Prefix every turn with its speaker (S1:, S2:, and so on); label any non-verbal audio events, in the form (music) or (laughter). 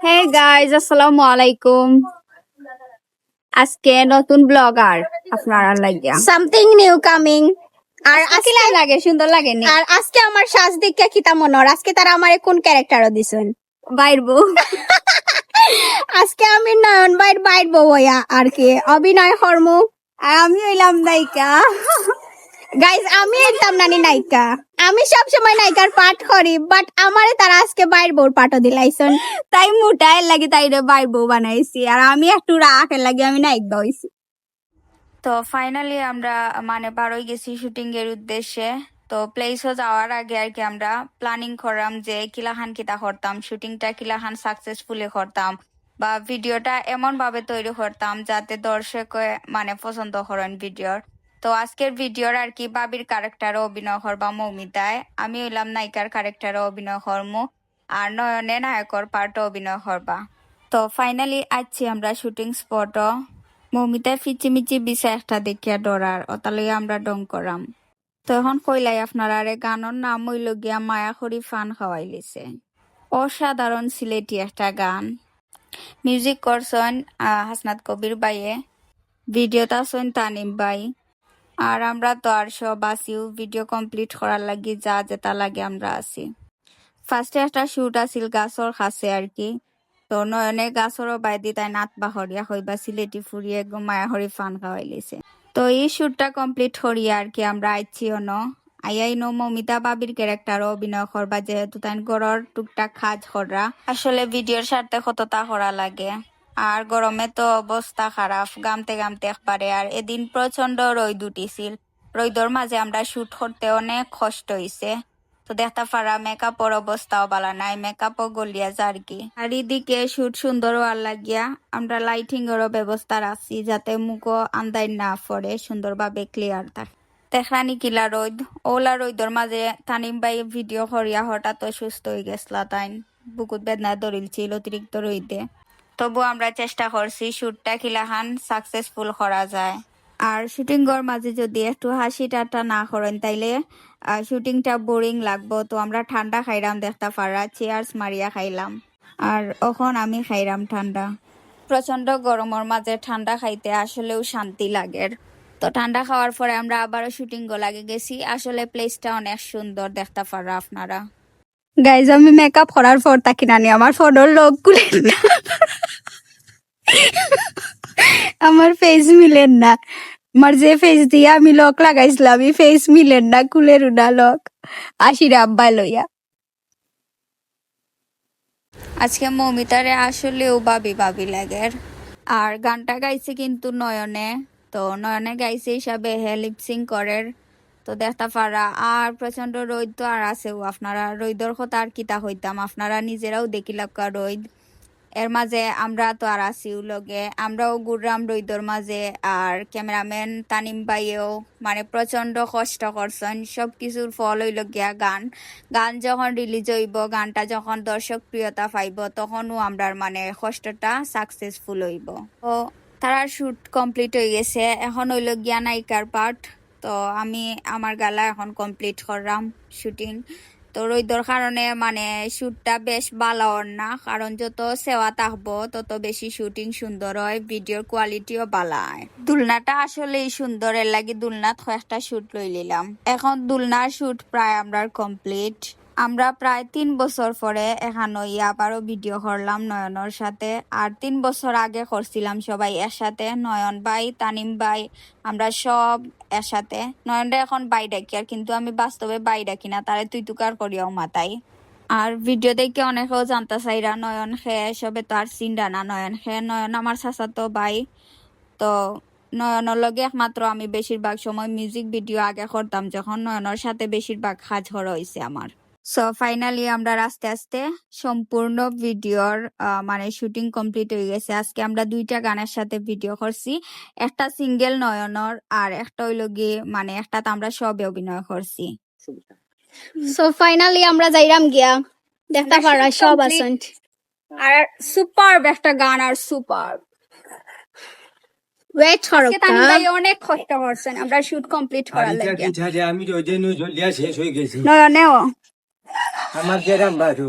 S1: Hey guys আসসালামু আলাইকুম। আজকে নতুন ব্লগার আপনারা লাগিয়া।
S2: সামথিং নিউ কামিং আর
S1: আজকে লাগে সুন্দর লাগে নি
S2: আর আজকে আমার শ্বাস দিকে কিতা মনর আজকে তারা আমার কোন ক্যারেক্টারও দিছেন?
S1: বাইর বউ। (laughs)
S2: আজকে আমি নয়ন বাইর বাইর বইয়া আর কি। অভিনয় কর্ম
S1: আর আমি হইলাম নায়িকা।
S2: গাইজ আমি একদম নানি নায়িকা। আমি সব সময় নায়িকার পাঠ করি বাট আমারে তারা আজকে বাইর বউর পাঠও দিলাইছেন।
S1: তাই মোটাই লাগি তাই বাইর বউ বানাইছি, আর আমি একটু রাখের লাগি আমি নায়িকা হইছি।
S3: তো ফাইনালি আমরা মানে বারোই গেছি শুটিং এর উদ্দেশ্যে। তো প্লেসও যাওয়ার আগে আর কি আমরা প্ল্যানিং করলাম যে কিলাহান কিতা করতাম শুটিংটা কিলাহান সাকসেসফুলি করতাম, বা ভিডিওটা এমন ভাবে তৈরি করতাম যাতে দর্শক মানে পছন্দ করেন ভিডিওর তো আজকের ভিডিওর আর কি, বাবির ক্যারেক্টারও অভিনয় করবা মৌমিতায় আমি হইলাম নায়িকার ক্যারেক্টারও অভিনয় করমু, আর নয়নে নায়কর পার্টও অভিনয় করবা। তো ফাইনালি আছি আমরা শুটিং স্পটও মমিতায় ফিচিমিচি বিষয় একটা দেখিয়া ডরার অতালই আমরা ডং করাম। তো এখন কইলাই আপনারা, আরে গানের নাম হইল গিয়া মায়া খড়ি ফান খাওয়াই লিছে। অসাধারণ সিলেটি একটা গান। মিউজিক করছেন হাসনাত কবির বাইয়ে ভিডিওটা আছেন তানিম বাই আর আমরা তো আর সব আছিও ভিডিও কমপ্লিট করার লাগি, যা যেটা লাগে আমরা আছি। ফার্স্টে একটা শুট আছিল গাছর কাছে আর কি। তো নয়নে গাছরও বাইদি তাই নাত বাহরিয়া হইবা সিলেটি ফুরিয়ে মায়া হরি ফান খাওয়াই লিছে। তো এই শুটটা কমপ্লিট করিয়া আর কি আমরা আইছি ন আইয়াই নো মমিতা বাবির ক্যারেক্টার অভিনয় করবা যেহেতু তাই গড়র টুকটাক কাজ করা আসলে ভিডিওর স্বার্থে কতটা করা লাগে। আর গরমে তো অবস্থা খারাপ। গামতে গামতে একবারে আর এদিন প্রচণ্ড রোদ উঠিছিল। রোদর মাঝে আমরা শুট করতে অনেক কষ্ট হইছে। তো দেখতে পারা মেকআপর অবস্থাও বালা নাই, মেকআপও গলিয়া যার কি। আর এদিকে শুট সুন্দর আর লাগিয়া আমরা লাইটিং এরও ব্যবস্থা রাখছি যাতে মুখও আন্দাই না পড়ে, সুন্দরভাবে ক্লিয়ার থাকে। তেখরানি কিলা রোদ, ওলা রোদর মাঝে তানিম বাই ভিডিও করিয়া হঠাৎ অসুস্থ হয়ে গেছলা তাইন বুকুত বেদনা ধরিলছিল অতিরিক্ত রইতে তবু আমরা চেষ্টা করছি শুটটা কিলাখান সাকসেসফুল করা যায়। আর শুটিং গর মাঝে যদি একটু হাসি টাটা না করেন তাইলে শুটিংটা বোরিং লাগবো। তো আমরা ঠান্ডা খাইরাম দেখতে পারা চেয়ার্স মারিয়া খাইলাম। আর এখন আমি খাইরাম ঠান্ডা। প্রচণ্ড গরমের মাঝে ঠান্ডা খাইতে আসলেও শান্তি লাগে। তো ঠান্ডা খাওয়ার পরে আমরা আবারও শুটিং লাগে গেছি। আসলে প্লেসটা অনেক সুন্দর দেখতে পারা আপনারা।
S2: গাইজ আমি মেকআপ করার পর তাকি নানি আমার ফোনের লোক গুলে না আমার ফেস মিলেন না। আমার যে ফেস দিয়ে আমি লক লাগাইছিলাম ফেস মিলেন না, কুলের উনা লক আসির আব্বা লইয়া।
S3: আজকে মমিতারে আসলেও বাবি বাবি লাগে আর গানটা গাইছে কিন্তু নয়নে। তো নয়নে গাইছে হিসাবে হে লিপসিং করের। তো দেখতে পারা আর প্রচণ্ড রোদ তো আর আছেও আপনারা রোদর কথা আর কিতা হইতাম? আপনারা নিজেরাও দেখিলাম রোদ এর মাঝে আমরা তো আর আছিও লগে আমরাও ঘুরলাম রইদর মাঝে আর ক্যামেরাম্যান তানিম ভাইয়েও মানে প্রচণ্ড কষ্ট করছেন। সব কিছুর ফল হইল গিয়া গান। গান যখন রিলিজ হইব, গানটা যখন দর্শক প্রিয়তা পাইব, তখনও আমরার মানে কষ্টটা সাকসেসফুল হইব। তো তারা শুট কমপ্লিট হয়ে গেছে। এখন হইল গিয়া নায়িকার পার্ট তো আমি আমার গালা এখন কমপ্লিট করলাম শুটিং তো রৈদর কারণে মানে শ্যুটটা বেশ ভালো না। কারণ যত সেওয়া থাকব, তত বেশি শুটিং সুন্দর হয়, ভিডিওর কোয়ালিটিও ভালো হয়। দুলনাটা আসলেই সুন্দর, এর লাগে দুলনাত কয়েকটা শ্যুট লই নিলাম এখন দুলনার শ্যুট প্রায় আমরা কমপ্লিট আমরা প্রায় তিন বছর পরে এখানে আবারও ভিডিও করলাম নয়নের সাথে। আর তিন বছর আগে করছিলাম সবাই একসাথে, নয়ন ভাই, তানিম ভাই, আমরা সব একসাথে। নয়নটা এখন বাই ডাকি আর কিন্তু আমি বাস্তবে বাই ডাকি না, তারে তুই তুকার করিয়াও মাতাই আর ভিডিও দেখে অনেকেও জানতে চাইরা নয়ন খে সবে তো আর চিন্তা না, নয়ন খে, নয়ন আমার তো ভাই। তো নয়নের লগে একমাত্র আমি বেশিরভাগ সময় মিউজিক ভিডিও আগে করতাম, যখন নয়নের সাথে বেশিরভাগ কাজ করা হয়েছে আমার। সো ফাইনালি আমরা আস্তে আস্তে সম্পূর্ণ ভিডিওর মানে শুটিং কমপ্লিট হয়ে গেছে। আজকে আমরা দুইটা গানের সাথে ভিডিও করছি। একটা সিঙ্গেল নয়নর আর একটা হইল গিয়ে মানে একটা তো আমরা সবে অভিনয় করছি।
S2: সো ফাইনালি আমরা যাইরাম গিয়া। দেখতে পারা সব. আছেন
S1: আর সুপার একটা গান আর সুপার
S2: ওয়েট করো
S1: অনেক কষ্ট করছেন আমরা শুট কমপ্লিট করার লাগে।
S4: আমি তো যেন জলিয়া শেষ হয়ে গেছি।
S1: নয়নেও।
S4: আমার যেরাম বারু